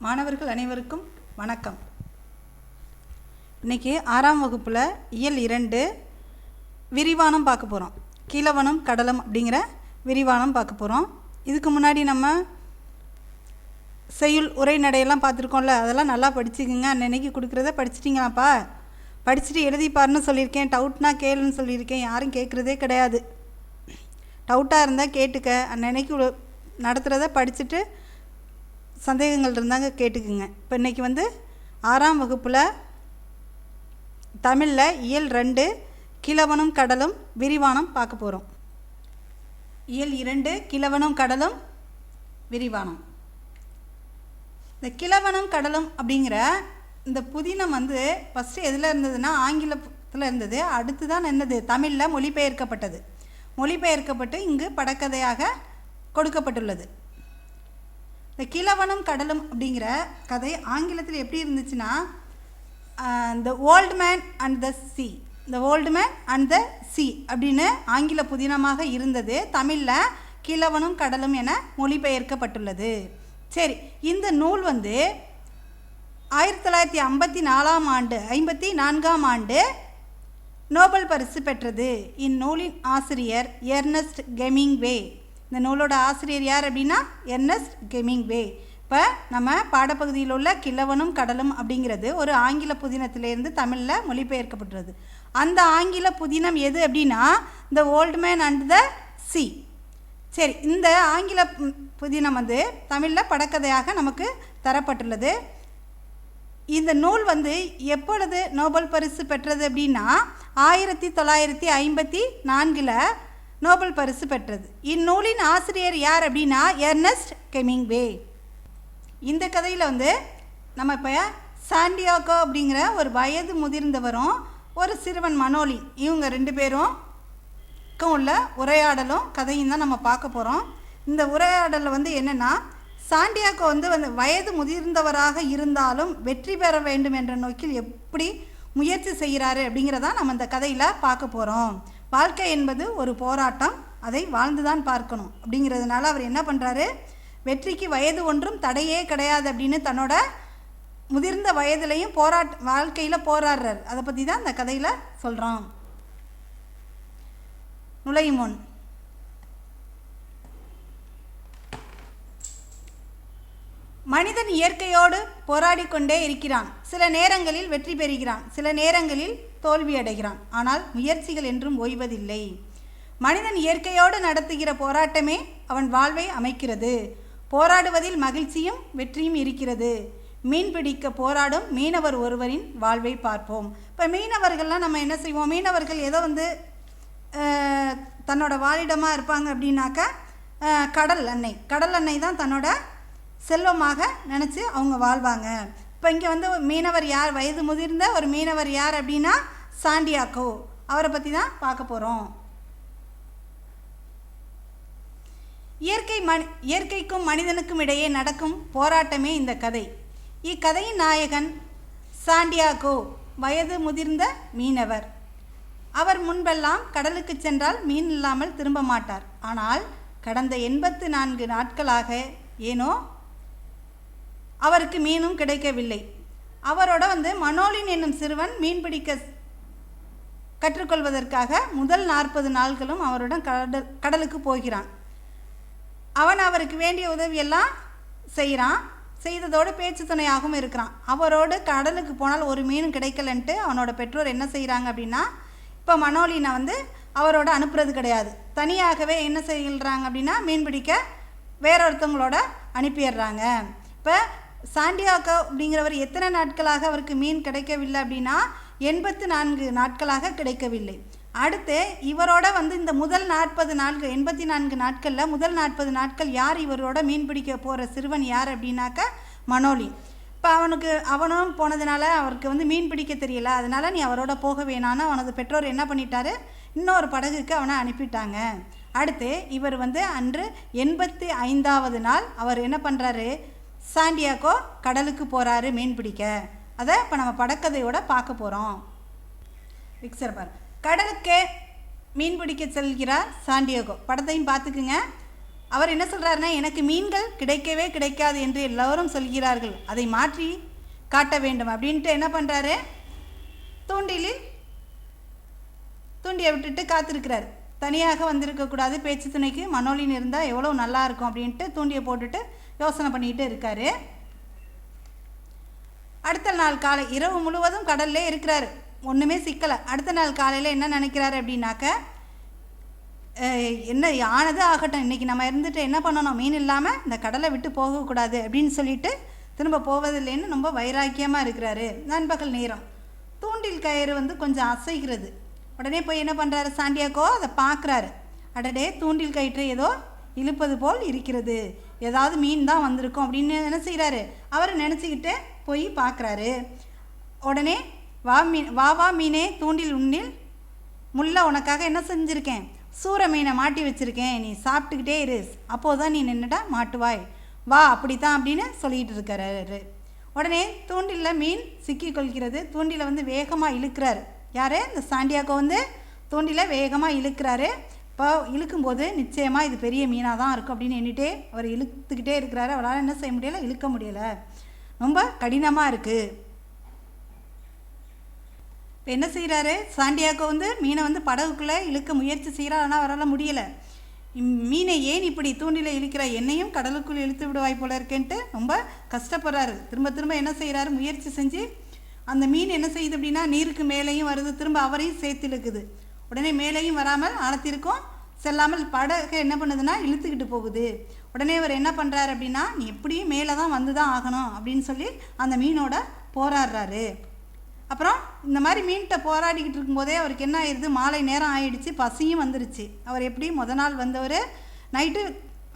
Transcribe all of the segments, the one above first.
மாணவர்கள் அனைவருக்கும் வணக்கம். இன்னைக்கு ஆறாம் வகுப்பில் இயல் இரண்டு விரிவானம் பார்க்க போகிறோம் கீழவனம் கடலம் அப்படிங்கிற விரிவானம் பார்க்க போகிறோம் இதுக்கு முன்னாடி நம்ம செய்யுள் உரைநடையெல்லாம் பார்த்துருக்கோம்ல அதெல்லாம் நல்லா படிச்சுக்குங்க. அன்னைக்கு கொடுக்குறத படிச்சிட்டிங்களாப்பா? படிச்சுட்டு எழுதிப்பாருன்னு சொல்லியிருக்கேன். டவுட்னா கேளுன்னு சொல்லியிருக்கேன். யாரும் கேட்குறதே கிடையாது. டவுட்டாக இருந்தால் கேட்டுக்க. அன்னன்னைக்கு உள்ள- நடத்துகிறத படிச்சுட்டு சந்தேகங்கள் இருந்தாங்க கேட்டுக்குங்க. இப்போ இன்றைக்கி வந்து ஆறாம் வகுப்பில் தமிழில் இயல் ரெண்டு கிழவனும் கடலும் விரிவானம் பார்க்க போகிறோம் இயல் இரண்டு கிழவனும் கடலும் விரிவானம் இந்த கிழவனும் கடலும் அப்படிங்கிற இந்த புதினம் வந்து ஃபஸ்ட்டு எதில் இருந்ததுன்னா ஆங்கிலத்தில் இருந்தது. அடுத்து தான் என்னது? தமிழில் மொழிபெயர்க்கப்பட்டது. மொழிபெயர்க்கப்பட்டு இங்கு படக்கதையாக கொடுக்கப்பட்டுள்ளது. இந்த கிழவனும் கடலும் அப்படிங்கிற கதை ஆங்கிலத்தில் எப்படி இருந்துச்சுன்னா the Old Man and the Sea the Old Man and the Sea அப்படின்னு ஆங்கில புதினமாக இருந்தது. தமிழில் கிழவனும் கடலும் என மொழிபெயர்க்கப்பட்டுள்ளது. சரி இந்த நூல் வந்து ஆயிரத்தி தொள்ளாயிரத்தி ஐம்பத்தி நாலாம் ஆண்டு ஐம்பத்தி நான்காம் ஆண்டு நோபல் பரிசு பெற்றது. இந்நூலின் ஆசிரியர் எர்னஸ்ட் கெமிங்வே. இந்த நூலோட ஆசிரியர் யார் அப்படின்னா எர்னஸ்ட் கெமிங்வே. இப்போ நம்ம பாடப்பகுதியில் உள்ள கிழவனும் கடலும் அப்படிங்கிறது ஒரு ஆங்கில புதினத்திலேருந்து தமிழில் மொழிபெயர்க்கப்பட்டுள்ளது அந்த ஆங்கில புதினம் எது அப்படின்னா the Old Man and the Sea சரி இந்த ஆங்கில புதினம் வந்து தமிழில் படக்கதையாக நமக்கு தரப்பட்டுள்ளது. இந்த நூல் வந்து எப்பொழுது நோபல் பரிசு பெற்றது அப்படின்னா ஆயிரத்தி தொள்ளாயிரத்தி ஐம்பத்தி நான்கில் நோபல் பரிசு பெற்றது. இந்நூலின் ஆசிரியர் யார் அப்படின்னா எர்னஸ்ட் கெமிங்வே இந்த கதையில் வந்து நம்ம இப்போ சாண்டியாகோ அப்படிங்கிற ஒரு வயது முதிர்ந்தவரும் ஒரு சிறுவன் மனோலி இவங்க ரெண்டு பேரும் உள்ள உரையாடலும் கதையும் தான் நம்ம பார்க்க போகிறோம் இந்த உரையாடலில் வந்து என்னென்னா சாண்டியாக்கோ வந்து வந்து வயது முதிர்ந்தவராக இருந்தாலும் வெற்றி பெற வேண்டும் என்ற நோக்கில் எப்படி முயற்சி செய்கிறாரு அப்படிங்கிறதான் நம்ம இந்த கதையில் பார்க்க போகிறோம் வாழ்க்கை என்பது ஒரு போராட்டம். அதை வாழ்ந்துதான் பார்க்கணும். அப்படிங்கிறதுனால அவர் என்ன பண்ணுறாரு வெற்றிக்கு வயது ஒன்றும் தடையே கிடையாது அப்படின்னு தன்னோட முதிர்ந்த வயதுலையும் போராட் வாழ்க்கையில் போராடுறார். அதை பற்றி தான் அந்த கதையில் சொல்கிறோம் நுழையும் முன் மனிதன் இயற்கையோடு போராடி கொண்டே இருக்கிறான். சில நேரங்களில் வெற்றி பெறுகிறான். சில நேரங்களில் தோல்வியடைகிறான். ஆனால் முயற்சிகள் என்றும் ஓய்வதில்லை. மனிதன் இயற்கையோடு நடத்துகிற போராட்டமே அவன் வாழ்வை அமைக்கிறது. போராடுவதில் மகிழ்ச்சியும் வெற்றியும் இருக்கிறது. மீன் பிடிக்க போராடும் மீனவர் ஒருவரின் வாழ்வை பார்ப்போம். இப்போ மீனவர்கள்லாம் நம்ம என்ன செய்வோம்? மீனவர்கள் ஏதோ வந்து தன்னோட வாழிடமாக இருப்பாங்க அப்படின்னாக்கா கடல் அன்னை. கடல் அன்னை தான் தன்னோட செல்வமாக நினச்சி அவங்க வாழ்வாங்க. இப்போ இங்கே வந்து மீனவர் யார்? வயது முதிர்ந்த ஒரு மீனவர் யார் அப்படின்னா சாண்டியாக்கோ. அவரை பற்றி தான் பார்க்க போகிறோம் இயற்கை மனி இயற்கைக்கும் மனிதனுக்கும் இடையே நடக்கும் போராட்டமே இந்த கதை. இக்கதையின் நாயகன் சாண்டியாகோ வயது முதிர்ந்த மீனவர். அவர் முன்பெல்லாம் கடலுக்கு சென்றால் மீன் இல்லாமல் திரும்ப மாட்டார். ஆனால் கடந்த எண்பத்து நான்கு நாட்களாக ஏனோ அவருக்கு மீனும் கிடைக்கவில்லை. அவரோட வந்து மனோலின் என்னும் சிறுவன் மீன் பிடிக்க கற்றுக்கொள்வதற்காக முதல் நாற்பது நாட்களும் அவருடன் கடல் கடலுக்கு போகிறான். அவன் அவருக்கு வேண்டிய உதவியெல்லாம் செய்கிறான் செய்ததோடு பேச்சு துணையாகவும் இருக்கிறான். அவரோடு கடலுக்கு போனால் ஒரு மீனும் கிடைக்கலன்ட்டு அவனோட பெற்றோர் என்ன செய்கிறாங்க அப்படின்னா இப்போ மனோலினை வந்து அவரோட அனுப்புறது கிடையாது. தனியாகவே என்ன செய்கிறாங்க அப்படின்னா மீன் பிடிக்க வேற ஒருத்தவங்களோட அனுப்பிடுறாங்க. இப்போ சாண்டியாக்கோ அப்படிங்கிறவர் எத்தனை நாட்களாக அவருக்கு மீன் கிடைக்கவில்லை அப்படின்னா எண்பத்து நான்கு நாட்களாக கிடைக்கவில்லை. அடுத்து இவரோட வந்து இந்த முதல் நாற்பது நாட்கள் எண்பத்தி நான்கு நாட்களில் முதல் நாற்பது நாட்கள் யார் இவரோட மீன் பிடிக்க போகிற சிறுவன் யார் அப்படின்னாக்கா மனோலி. இப்போ அவனுக்கு அவனும் போனதுனால அவருக்கு வந்து மீன் பிடிக்க தெரியல. அதனால் நீ அவரோட போக வேணான்னு அவனது பெற்றோர் என்ன பண்ணிட்டாரு? இன்னொரு படகுக்கு அவனை அனுப்பிட்டாங்க. அடுத்து இவர் வந்து அன்று எண்பத்தி ஐந்தாவது நாள் அவர் என்ன பண்ணுறாரு சாண்டியாக்கோ கடலுக்கு போகிறாரு மீன் பிடிக்க. அதை இப்போ நம்ம படக்கதையோட பார்க்க போகிறோம் பிக்சர் பார். கடலுக்கே மீன் பிடிக்க செல்கிறார் சாண்டியாகோ. படத்தையும் பார்த்துக்குங்க. அவர் என்ன சொல்கிறாருன்னா எனக்கு மீன்கள் கிடைக்கவே கிடைக்காது என்று எல்லோரும் சொல்கிறார்கள். அதை மாற்றி காட்ட வேண்டும் அப்படின்ட்டு என்ன பண்ணுறாரு தூண்டிலில் தூண்டியை விட்டுட்டு காத்திருக்கிறார். தனியாக வந்திருக்கக்கூடாது பேச்சு துணைக்கு. மனோலின் இருந்தால் எவ்வளோ நல்லா இருக்கும் அப்படின்ட்டு தூண்டியை போட்டுட்டு யோசனை பண்ணிக்கிட்டு இருக்காரு. அடுத்த நாள் காலை இரவு முழுவதும் கடல்லே இருக்கிறாரு. ஒன்றுமே சிக்கலை. அடுத்த நாள் காலையில் என்ன நினைக்கிறாரு அப்படின்னாக்க என்ன ஆனது ஆகட்டும். இன்றைக்கி நம்ம இருந்துட்டு என்ன பண்ணணும்? மீன் இல்லாமல் இந்த கடலை விட்டு போகக்கூடாது அப்படின்னு சொல்லிட்டு திரும்ப போவதில்லைன்னு ரொம்ப வைராக்கியமாக இருக்கிறாரு. நண்பகல் நேரம். தூண்டில் கயிறு வந்து கொஞ்சம் அசைக்கிறது உடனே போய் என்ன பண்ணுறாரு சாண்டியாக்கோ அதை பார்க்குறாரு. அடடே தூண்டில் கயிற்று ஏதோ இழுப்பது போல் இருக்கிறது. ஏதாவது மீன் தான் வந்திருக்கும் அப்படின்னு என்ன செய்கிறாரு அவர் நினச்சிக்கிட்டு போய் பார்க்குறாரு. உடனே வா மீன் வா வா மீனே தூண்டில் உண்ணில் முல்லை உனக்காக என்ன செஞ்சுருக்கேன்? சூற மீனை மாட்டி வச்சுருக்கேன். நீ சாப்பிட்டுக்கிட்டே இரு. அப்போது தான் நீ நின்றுட்டா மாட்டுவாய். வா அப்படித்தான் அப்படின்னு சொல்லிகிட்டு இருக்கிறாரு உடனே தூண்டிலில் மீன் சிக்கி கொள்கிறது. தூண்டில வந்து வேகமாக இழுக்கிறாரு. யார்? இந்த சாண்டியாக்கோ வந்து தூண்டில வேகமாக இழுக்கிறாரு. இப்போ இழுக்கும்போது நிச்சயமாக இது பெரிய மீனாக தான் இருக்கும் அப்படின்னு எண்ணிட்டே அவர் இழுத்துக்கிட்டே இருக்கிறாரு. அவரால் என்ன செய்ய முடியலை? இழுக்க முடியலை. ரொம்ப கடினமாக இருக்குது இப்போ என்ன செய்கிறாரு சாண்டியாக்கோ வந்து மீனை வந்து படகுக்குள்ளே இழுக்க முயற்சி செய்கிறார் ஆனால் அவரால் முடியலை. இம் மீனை ஏன் இப்படி தூண்டில இழுக்கிற? என்னையும் கடலுக்குள் இழுத்து விடுவாய் போல இருக்கேன்ட்டு ரொம்ப கஷ்டப்படுறாரு. திரும்ப திரும்ப என்ன செய்கிறாரு முயற்சி செஞ்சு அந்த மீன் என்ன செய்யுது அப்படின்னா நீருக்கு மேலேயும் வருது. திரும்ப அவரையும் சேர்த்து இழுக்குது. உடனே மேலேயும் வராமல் ஆழத்திற்கும் செல்லாமல் படகை என்ன பண்ணுதுன்னா இழுத்துக்கிட்டு போகுது. உடனே அவர் என்ன பண்ணுறாரு அப்படின்னா நீ எப்படியும் மேலே தான் வந்து தான் ஆகணும் அப்படின்னு சொல்லி அந்த மீனோட போராடுறாரு. அப்புறம் இந்த மாதிரி மீன்கிட்ட போராடிக்கிட்டு இருக்கும்போதே அவருக்கு என்ன ஆயிடுது? மாலை நேரம் ஆயிடுச்சு பசியும் வந்துருச்சு. அவர் எப்படி முத நாள் வந்தவர்? நைட்டு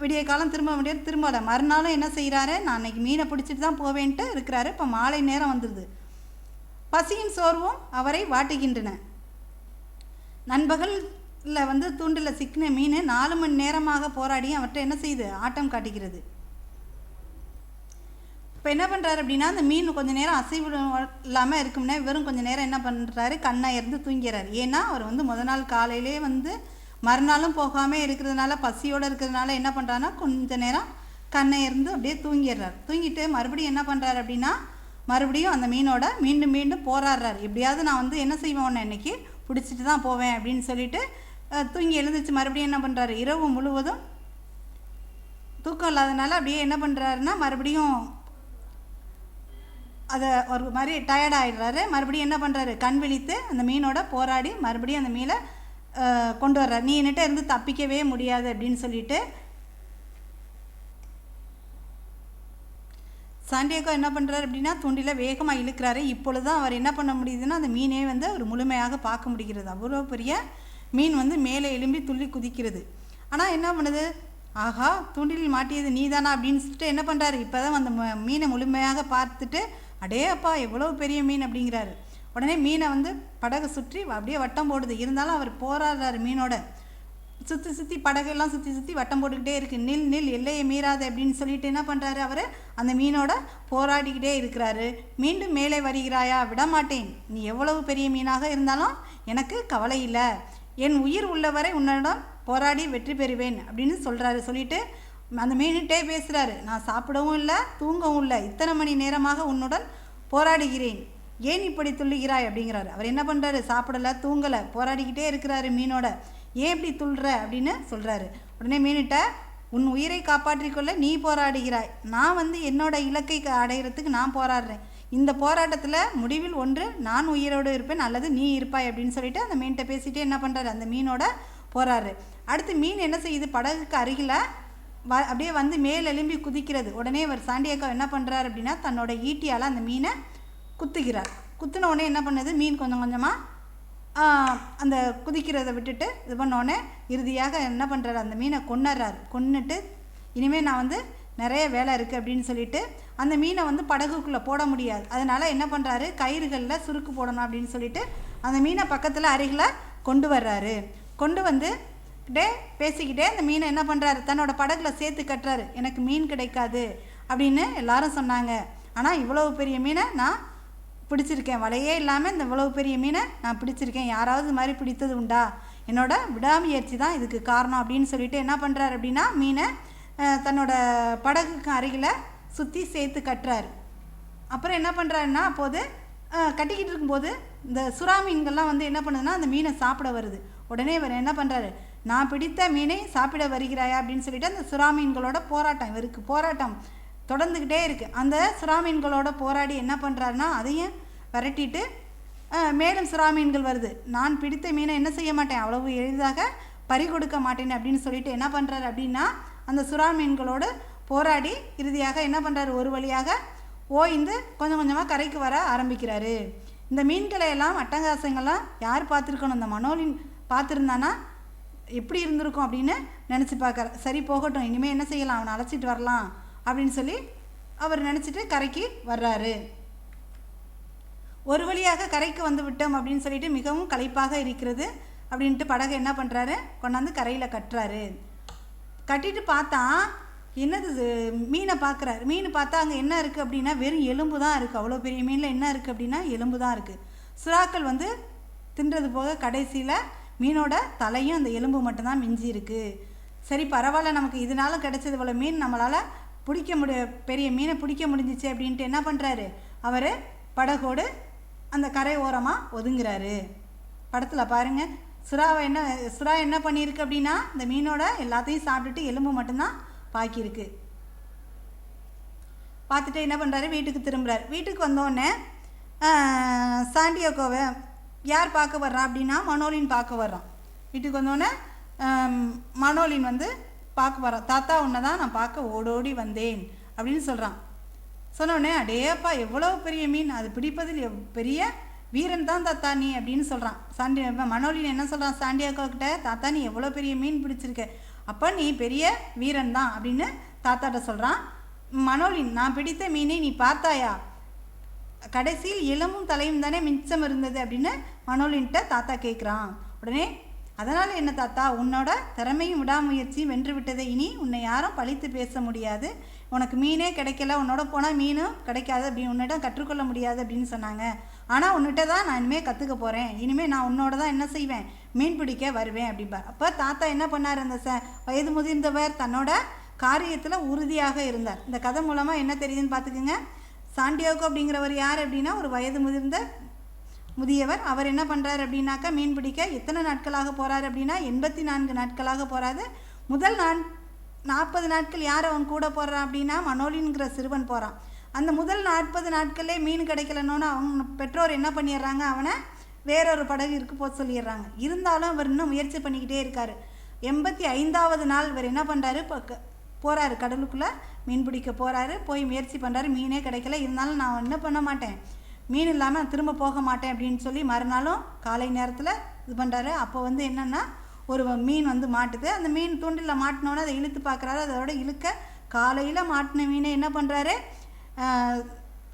விடிய காலம் திரும்ப முடியாது திரும்பல. மறுநாளும் என்ன செய்கிறாரு நான் அன்னைக்கு மீனை பிடிச்சிட்டு தான் போவேன்ட்டு இருக்கிறாரு இப்போ மாலை நேரம் வந்துடுது பசியின் சோர்வும் அவரை வாட்டுகின்றன. நண்பகலில் வந்து தூண்டில் சிக்கின மீன் நாலு மணி நேரமாக போராடி அவர்கிட்ட என்ன செய்யுது ஆட்டம் காட்டுகிறது. இப்போ என்ன பண்ணுறாரு அப்படின்னா அந்த மீன் கொஞ்சம் நேரம் அசைவு இல்லாமல் இருக்கும்னா வெறும் கொஞ்ச நேரம் என்ன பண்ணுறாரு கண்ணை இருந்து தூங்கிறார். ஏன்னா அவர் வந்து முத நாள் காலையிலே வந்து மறுநாளும் போகாமல் இருக்கிறதுனால பசியோடு இருக்கிறதுனால என்ன பண்ணுறாருன்னா கொஞ்ச நேரம் கண்ணை இருந்து அப்படியே தூங்கிடுறாரு தூங்கிட்டு மறுபடியும் என்ன பண்ணுறாரு அப்படின்னா மறுபடியும் அந்த மீனோட மீண்டும் மீண்டும் போராடுறாரு. எப்படியாவது நான் வந்து என்ன செய்வேன் உன்னை இன்னைக்கு? பிடிச்சிட்டு தான் போவேன் அப்படின்னு சொல்லிட்டு தூங்கி எழுந்துச்சு மறுபடியும் என்ன பண்ணுறாரு இரவு முழுவதும் தூக்கம் இல்லாதனால அப்படியே என்ன பண்ணுறாருன்னா மறுபடியும் அதை ஒரு மாதிரி டயர்ட் ஆகிடுறாரு மறுபடியும் என்ன பண்ணுறாரு கண் விழித்து அந்த மீனோட போராடி மறுபடியும் அந்த மீனை கொண்டு வர்றாரு. நீ என்னட்ட இருந்து தப்பிக்கவே முடியாது அப்படின்னு சொல்லிட்டு சாண்டியாக்கோ என்ன பண்ணுறாரு அப்படின்னா தூண்டில வேகமாக இழுக்கிறாரு. இப்பொழுது தான் அவர் என்ன பண்ண முடியுதுன்னா அந்த மீனே வந்து அவர் முழுமையாக பார்க்க முடிகிறது. அவ்வளோ பெரிய மீன் வந்து மேலே எழும்பி துள்ளி குதிக்கிறது. ஆனால் என்ன பண்ணுது? ஆஹா தூண்டிலில் மாட்டியது நீதானா அப்படின்னு சொல்லிட்டு என்ன பண்ணுறாரு இப்போ தான் அந்த ம- மீனை முழுமையாக பார்த்துட்டு அடே அப்பா எவ்வளோ பெரிய மீன் அப்படிங்கிறாரு. உடனே மீனை வந்து படகு சுற்றி அப்படியே வட்டம் போடுது. இருந்தாலும் அவர் போராடுறாரு மீனோட. சுற்றி சுற்றி படகெல்லாம் சுற்றி சுற்றி வட்டம் போட்டுக்கிட்டே இருக்குது நில் நில் எல்லையை மீறாத அப்படின்னு சொல்லிட்டு என்ன பண்ணுறாரு அவர்? அந்த மீனோட போராடிக்கிட்டே இருக்கிறாரு. மீண்டும் மேலே வருகிறாயா? விடமாட்டேன். நீ எவ்வளவு பெரிய மீனாக இருந்தாலும் எனக்கு கவலை இல்லை. என் உயிர் உள்ளவரை உன்னிடம் போராடி வெற்றி பெறுவேன் அப்படின்னு சொல்கிறாரு சொல்லிட்டு அந்த மீன்கிட்டே பேசுகிறாரு நான் சாப்பிடவும் இல்லை தூங்கவும் இல்லை. இத்தனை மணி நேரமாக உன்னுடன் போராடுகிறேன். ஏன் இப்படி துள்ளுகிறாய்? அப்படிங்கிறாரு. அவர் என்ன பண்ணுறாரு சாப்பிடலை தூங்கலை போராடிக்கிட்டே இருக்கிறாரு மீனோட. ஏன் இப்படி துள்ளுற அப்படின்னு சொல்கிறாரு உடனே மீனிட்ட உன் உயிரை காப்பாற்றிக்கொள்ள நீ போராடுகிறாய். நான் வந்து என்னோட இலக்கை அடைகிறதுக்கு நான் போராடுறேன். இந்த போராட்டத்தில் முடிவில் ஒன்று நான் உயிரோடு இருப்பேன் அல்லது நீ இருப்பாய் அப்படின்னு சொல்லிட்டு அந்த மீன்கிட்ட பேசிட்டு என்ன பண்ணுறாரு அந்த மீனோட போகிறாரு அடுத்து மீன் என்ன செய்யுது? படகுக்கு அருகில் வ அப்படியே வந்து மேல் எலும்பி குதிக்கிறது. உடனே அவர் சாண்டியாக்கா என்ன பண்ணுறாரு அப்படின்னா தன்னோட ஈட்டியால் அந்த மீனை குத்துகிறார். குத்துன உடனே என்ன பண்ணுது? மீன் கொஞ்சம் கொஞ்சமாக அந்த குதிக்கிறதை விட்டுட்டு இது பண்ணோடனே இறுதியாக என்ன பண்ணுறாரு அந்த மீனை கொன்னுறாரு. கொன்னுட்டு இனிமேல் நான் வந்து நிறைய வேலை இருக்குது அப்படின்னு சொல்லிட்டு அந்த மீனை வந்து படகுக்குள்ளே போட முடியாது. அதனால் என்ன பண்ணுறாரு கயிறுகளில் சுருக்கு போடணும் அப்படின்னு சொல்லிட்டு அந்த மீனை பக்கத்தில் அருகில் கொண்டு வர்றாரு. கொண்டு வந்து டே பேசிக்கிட்டே அந்த மீனை என்ன பண்ணுறாரு தன்னோட படகுல சேர்த்து கட்டுறாரு. எனக்கு மீன் கிடைக்காது அப்படின்னு எல்லாரும் சொன்னாங்க. ஆனால் இவ்வளவு பெரிய மீனை நான் பிடிச்சிருக்கேன். வலையே இல்லாமல் இந்த இவ்வளவு பெரிய மீனை நான் பிடிச்சிருக்கேன். யாராவது இது மாதிரி பிடித்தது உண்டா? என்னோட விடாமுயற்சி தான் இதுக்கு காரணம் அப்படின்னு சொல்லிட்டு என்ன பண்ணுறாரு அப்படின்னா மீனை தன்னோட படகுக்கு அருகில் சுற்றி சேர்த்து கட்டுறாரு. அப்புறம் என்ன பண்ணுறாருன்னா அப்போது கட்டிக்கிட்டு இருக்கும்போது இந்த சுறா மீன்கள்லாம் வந்து என்ன பண்ணுதுன்னா அந்த மீனை சாப்பிட வருது. உடனே இவர் என்ன பண்ணுறாரு நான் பிடித்த மீனை சாப்பிட வருகிறாயா அப்படின்னு சொல்லிட்டு அந்த சுறா மீன்களோட போராட்டம் இவருக்கு போராட்டம் தொடர்ந்துக்கிட்டே இருக்குது அந்த சுறா மீன்களோட போராடி என்ன பண்ணுறாருன்னா அதையும் விரட்டிட்டு மேலும் சுறா மீன்கள் வருது. நான் பிடித்த மீனை என்ன செய்ய மாட்டேன்? அவ்வளவு எளிதாக பறி கொடுக்க மாட்டேன் அப்படின்னு சொல்லிட்டு என்ன பண்ணுறாரு அப்படின்னா அந்த சுறா மீன்களோடு போராடி இறுதியாக என்ன பண்ணுறாரு ஒரு வழியாக ஓய்ந்து கொஞ்சம் கொஞ்சமாக கரைக்கு வர ஆரம்பிக்கிறாரு. இந்த மீன்களை எல்லாம் அட்டகாசங்கள்லாம் யார் பார்த்துருக்கணும்? இந்த மனோலின் பார்த்துருந்தானா? எப்படி இருந்திருக்கும் அப்படின்னு நினச்சி பார்க்குற சரி போகட்டும். இனிமேல் என்ன செய்யலாம்? அவனை அழைச்சிட்டு வரலாம். அப்படின்னு சொல்லி அவர் நினச்சிட்டு கரைக்கு வர்றாரு. ஒரு வழியாக கரைக்கு வந்து விட்டோம் அப்படின்னு சொல்லிட்டு மிகவும் களைப்பாக இருக்கிறது. அப்படின்ட்டு படகை என்ன பண்ணுறாரு கொண்டாந்து கரையில் கட்டுறாரு. கட்டிட்டு பார்த்தா என்னது மீனை பார்க்குறாரு. மீன் பார்த்தா அங்கே என்ன இருக்குது அப்படின்னா வெறும் எலும்பு தான் இருக்குது அவ்வளோ பெரிய மீனில் என்ன இருக்குது அப்படின்னா எலும்பு தான் இருக்குது சுறாக்கள் வந்து தின்றது போக கடைசியில் மீனோட தலையும் அந்த எலும்பு மட்டும்தான் மிஞ்சி இருக்குது சரி பரவாயில்ல நமக்கு இதனால கிடைச்சது போல மீன். நம்மளால் பிடிக்க முடிய பெரிய மீனை பிடிக்க முடிஞ்சிச்சு அப்படின்ட்டு என்ன பண்ணுறாரு அவர் படகோடு அந்த கரை ஓரமாக ஒதுங்குறாரு. படத்தில் பாருங்கள் சுறாவை என்ன சுறா என்ன பண்ணியிருக்கு அப்படின்னா இந்த மீனோட எல்லாத்தையும் சாப்பிட்டுட்டு எலும்பு மட்டும்தான் பாக்கியிருக்கு. பார்த்துட்டு என்ன பண்ணுறாரு வீட்டுக்கு திரும்புகிறார் வீட்டுக்கு வந்தோடனே சாண்டியோக்கோவை யார் பார்க்க வர்றா அப்படின்னா மனோலின் பார்க்க வர்றான். வீட்டுக்கு வந்தோடனே மனோலின் வந்து பார்க்க வர்றான். தாத்தா உன்னை தான் நான் பார்க்க ஓடோடி வந்தேன் அப்படின்னு சொல்கிறான் சொன்னோடனே அடேப்பா எவ்வளோ பெரிய மீன்? அது பிடிப்பதில் எவ்- பெரிய வீரன் தான் தாத்தா நீ அப்படின்னு சொல்கிறான் சாண்டி மனோலின் என்ன சொல்கிறான் சாண்டியாக்கோ கிட்ட தாத்தா நீ எவ்வளோ பெரிய மீன் பிடிச்சிருக்க? அப்போ நீ பெரிய வீரன் தான் அப்படின்னு தாத்தாட்ட சொல்கிறான் மனோலின் நான் பிடித்த மீனை நீ பார்த்தாயா? கடைசியில் இளமும் தலையும் தானே மிச்சம் இருந்தது அப்படின்னு மனோலின்ட்ட தாத்தா கேட்குறான் உடனே அதனால் என்ன தாத்தா? உன்னோட திறமையும் விடாமுயற்சியும் வென்று விட்டதை இனி உன்னை யாரும் பழித்து பேச முடியாது. உனக்கு மீனே கிடைக்கல உன்னோட போனால் மீனும் கிடைக்காது அப்படி உன்னிடம் கற்றுக்கொள்ள முடியாது அப்படின்னு சொன்னாங்க. ஆனால் உன்னிட்ட தான் நான் இனிமேல் கற்றுக்க போகிறேன் இனிமேல் நான் உன்னோட தான் என்ன செய்வேன்? மீன் பிடிக்க வருவேன் அப்படிம்பார் அப்போ தாத்தா என்ன பண்ணார் அந்த ச வயது முதிர்ந்தவர் தன்னோட காரியத்தில் உறுதியாக இருந்தார். இந்த கதை மூலமாக என்ன தெரியுதுன்னு பார்த்துக்குங்க சாண்டியோகோ அப்படிங்கிறவர் யார் அப்படின்னா ஒரு வயது முதிர்ந்த முதியவர். அவர் என்ன பண்ணுறாரு அப்படின்னாக்கா மீன் பிடிக்க எத்தனை நாட்களாக போகிறாரு அப்படின்னா எண்பத்தி நான்கு நாட்களாக போகிறாரு முதல் நான் நாற்பது நாட்கள் யார் அவன் கூட போகிறான் அப்படின்னா மனோலின்கிற சிறுவன் போகிறான் அந்த முதல் நாற்பது நாட்களே மீன் கிடைக்கலன்னொன்னு அவங்க பெற்றோர் என்ன பண்ணிடுறாங்க? அவனை வேறொரு படகு இருக்கு போக சொல்லிடுறாங்க. இருந்தாலும் அவர் இன்னும் முயற்சி பண்ணிக்கிட்டே இருக்கார். எண்பத்தி ஐந்தாவது நாள் இவர் என்ன பண்ணுறாரு இப்போ போகிறாரு கடலுக்குள்ளே மீன் பிடிக்க போகிறாரு போய் முயற்சி பண்ணுறாரு மீனே கிடைக்கல. இருந்தாலும் நான் என்ன பண்ண மாட்டேன்? மீன் இல்லாமல் திரும்ப போக மாட்டேன் அப்படின்னு சொல்லி மறுநாளும் காலை நேரத்தில் இது பண்ணுறாரு அப்போ வந்து என்னென்னா ஒரு மீன் வந்து மாட்டுது. அந்த மீன் தூண்டில் மாட்டினோன்னே அதை இழுத்து பார்க்குறாரு. அதோட இழுக்க காலையில் மாட்டின மீனை என்ன பண்ணுறாரு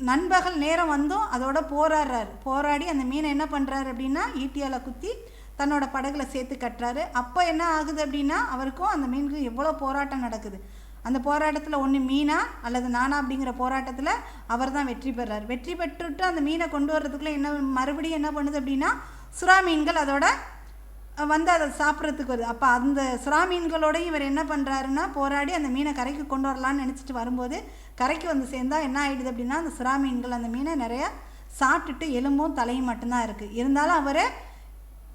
நண்பகல் நேரம் வந்தும் அதோட போராடுறாரு. போராடி அந்த மீனை என்ன பண்ணுறாரு அப்படின்னா ஈட்டியால் குத்தி தன்னோட படகுல சேர்த்து கட்டுறாரு. அப்போ என்ன ஆகுது அப்படின்னா அவருக்கும் அந்த மீனுக்கு எவ்வளோ போராட்டம் நடக்குது. அந்த போராட்டத்தில் ஒன்று மீனா அல்லது நானா அப்படிங்கிற போராட்டத்தில் அவர் தான் வெற்றி பெறார். வெற்றி பெற்றுட்டு அந்த மீனை கொண்டு வர்றதுக்குள்ளே என்ன மறுபடியும் என்ன பண்ணுது அப்படின்னா சுறா மீன்கள் அதோட வந்து அதை சாப்பிட்றதுக்கு வருது அப்போ அந்த சுறா மீன்களோடையும் இவர் என்ன பண்ணுறாருன்னா போராடி அந்த மீனை கரைக்கு கொண்டு வரலான்னு நினச்சிட்டு வரும்போது கரைக்கு வந்து சேர்ந்தால் என்ன ஆகிடுது அப்படின்னா அந்த சுறா மீன்கள் அந்த மீனை நிறையா சாப்பிட்டுட்டு எலும்பும் தலையும் மட்டும்தான் இருக்குது இருந்தாலும் அவர்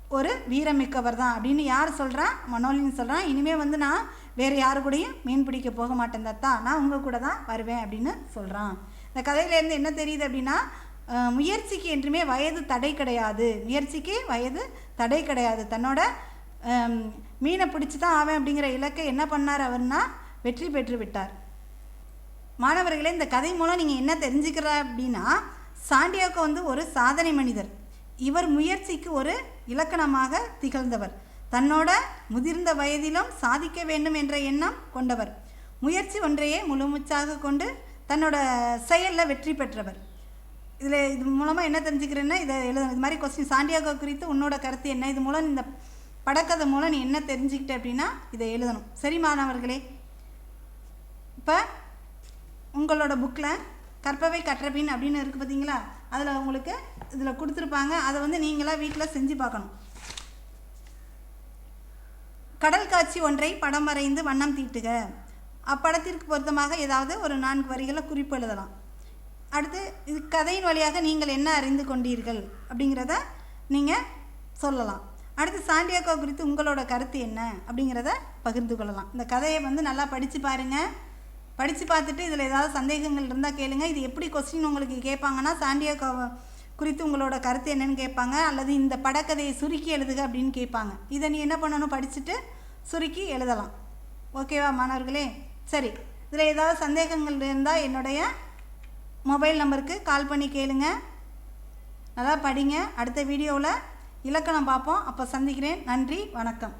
ஒரு வீரமிக்கவர் தான் அப்படின்னு யார் சொல்கிறான் மனோலின்னு சொல்கிறான் இனிமேல் வந்து நான் வேறு யாரு கூடயும் மீன் பிடிக்க போக மாட்டேன் தத்தா நான் உங்கள் கூட தான் வருவேன் அப்படின்னு சொல்கிறான் இந்த கதையிலேருந்து என்ன தெரியுது அப்படின்னா முயற்சிக்கு என்றுமே வயது தடை கிடையாது. முயற்சிக்கு வயது தடை கிடையாது. தன்னோட மீனை பிடிச்சி தான் ஆவேன் அப்படிங்கிற இலக்கை என்ன பண்ணார் அவர்னா வெற்றி பெற்று விட்டார். மாணவர்களே இந்த கதை மூலம் நீங்கள் என்ன தெரிஞ்சுக்கிற அப்படின்னா சாண்டியாக்கோ வந்து ஒரு சாதனை மனிதர். இவர் முயற்சிக்கு ஒரு இலக்கணமாக திகழ்ந்தவர். தன்னோட முதிர்ந்த வயதிலும் சாதிக்க வேண்டும் என்ற எண்ணம் கொண்டவர். முயற்சி ஒன்றையே முழுமுச்சாக கொண்டு தன்னோட செயலில் வெற்றி பெற்றவர். இதில் இது மூலமாக என்ன தெரிஞ்சுக்கிறேன்னா இதை எழுத இது மாதிரி கொஸ்டின் சாண்டியாகோ குறித்து உன்னோட கருத்து என்ன? இது மூலம் இந்த படக்கதை மூலம் நீ என்ன தெரிஞ்சுக்கிட்ட அப்படின்னா இதை எழுதணும். சரி மாணவர்களே. இப்போ உங்களோட புக்கில் கற்பவை கற்றபின் அப்படின்னு இருக்குது பார்த்தீங்களா அதில் உங்களுக்கு இதில் கொடுத்துருப்பாங்க. அதை வந்து நீங்களாக வீட்டில் செஞ்சு பார்க்கணும். கடல் காட்சி ஒன்றை படம் வரைந்து வண்ணம் தீட்டுக. அப்படத்திற்கு பொருத்தமாக ஏதாவது ஒரு நான்கு வரிகளை குறிப்பு எழுதலாம். அடுத்து இது கதையின் வழியாக நீங்கள் என்ன அறிந்து கொண்டீர்கள் அப்படிங்கிறத நீங்கள் சொல்லலாம். அடுத்து சாண்டியாக்கோ குறித்து உங்களோட கருத்து என்ன அப்படிங்கிறத பகிர்ந்து கொள்ளலாம். இந்த கதையை வந்து நல்லா படித்து பாருங்கள் படித்து பார்த்துட்டு இதில் ஏதாவது சந்தேகங்கள் இருந்தால் கேளுங்கள் இது எப்படி கொஸ்டின் உங்களுக்கு கேட்பாங்கன்னா சாண்டியாக்கோ குறித்து உங்களோட கருத்து என்னன்னு கேட்பாங்க. அல்லது இந்த படக்கதையை சுருக்கி எழுதுக அப்படின்னு கேட்பாங்க. இதை நீ என்ன பண்ணணும்? படிச்சுட்டு சுருக்கி எழுதலாம். ஓகேவா மாணவர்களே? சரி. இதில் ஏதாவது சந்தேகங்கள் இருந்தால் என்னுடைய மொபைல் நம்பருக்கு கால் பண்ணி கேளுங்க. நல்லா படிங்க. அடுத்த வீடியோவில் இலக்கணம் பார்ப்போம். அப்போ சந்திக்கிறேன். நன்றி. வணக்கம்.